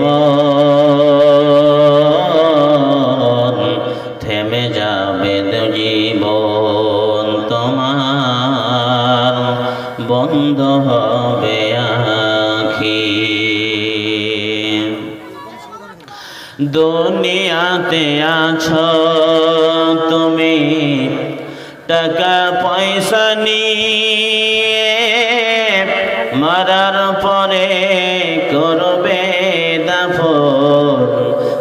মন থেমে যাবে জীবন তোমার, বন্ধ হবে আখি দুনিয়াতে আছো তুমি, টাকা পয়সা নিয়ে মারার পরে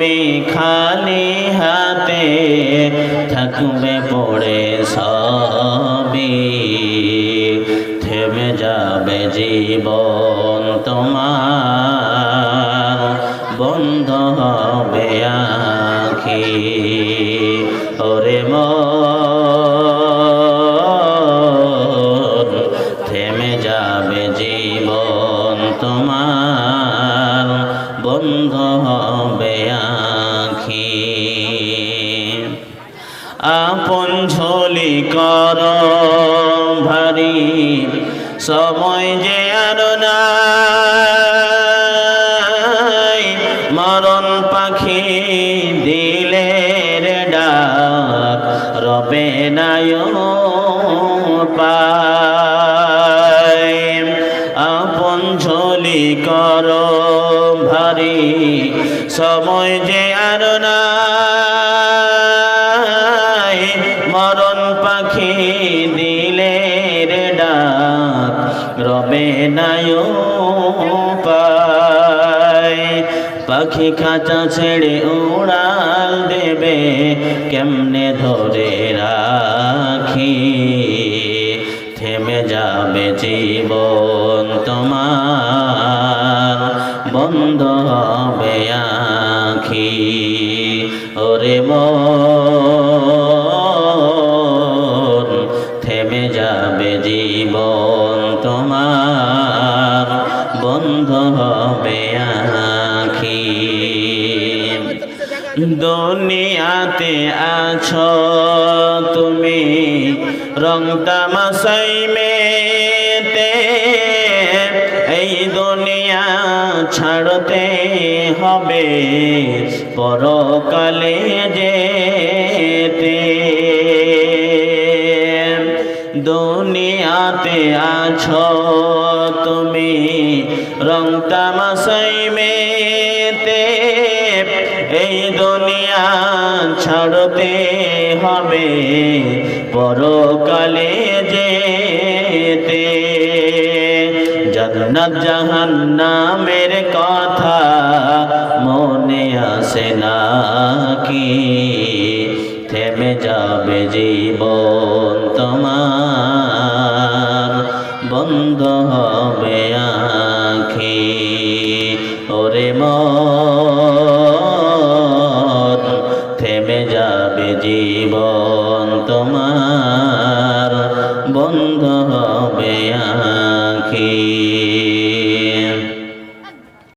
তুমি খালি হাতে থাকবে পড়ে সবই। থেমে যাবে জীবন তোমার, বন্ধ হবে আখি। ওরে মন, থেমে যাবে জীবন তোমার, বন্ধ ভারী সময় যে আর নাই। মরণ পাখি দিলের ডাক, রবে নায় আপন ঝোলি কর ভারী সময় যে আর নাই। নায় পায় পাখি খাঁচা ছেড়ে উড়াল দেবে, কেমনে ধরে রাখি? থেমে যাবে জীবন তোমার, বন্ধ হবে আখি। ওরে মন দুনিয়াতে আছো তুমি রং তামাশাই মেতে, এই দুনিয়া ছাড়তে হবে পরকালে যেতে। দুনিয়াতে আছো তুমি রং তামাশাই মেতে দুনিয়া ছাড়তে হবে, পরকালে যেতে। জান্নাত জাহান্নামের কথা মনে আসে না কি থেমে যাবে জীবন তোমার, বন্ধ হবে আখি। ওরে মন বন্ধ হবে আর